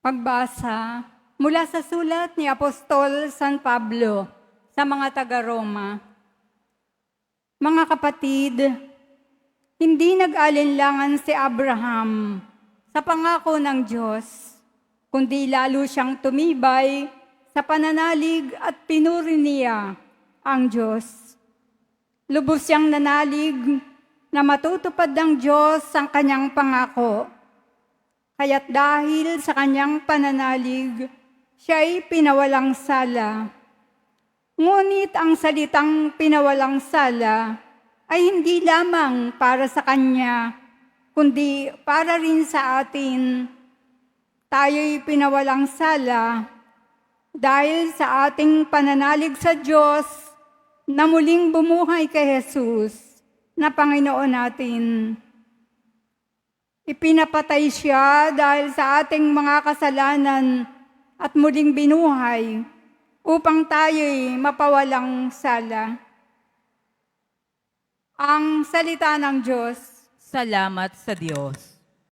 Pagbasa mula sa sulat ni Apostol San Pablo sa mga taga-Roma. Mga kapatid, hindi nag-alinlangan si Abraham sa pangako ng Diyos, kundi lalo siyang tumibay sa pananalig at pinuri niya ang Diyos. Lubos siyang nanalig na matutupad ng Diyos ang kanyang pangako. Kaya't dahil sa kanyang pananalig, siya ay pinawalang sala. Ngunit ang salitang pinawalang sala ay hindi lamang para sa kanya, kundi para rin sa atin. Tayo'y pinawalang sala dahil sa ating pananalig sa Diyos na muling bumuhay kay Jesus na Panginoon natin. Ipinapatay siya dahil sa ating mga kasalanan at muling binuhay upang tayo'y mapawalang sala. Ang salita ng Diyos. Salamat sa Diyos.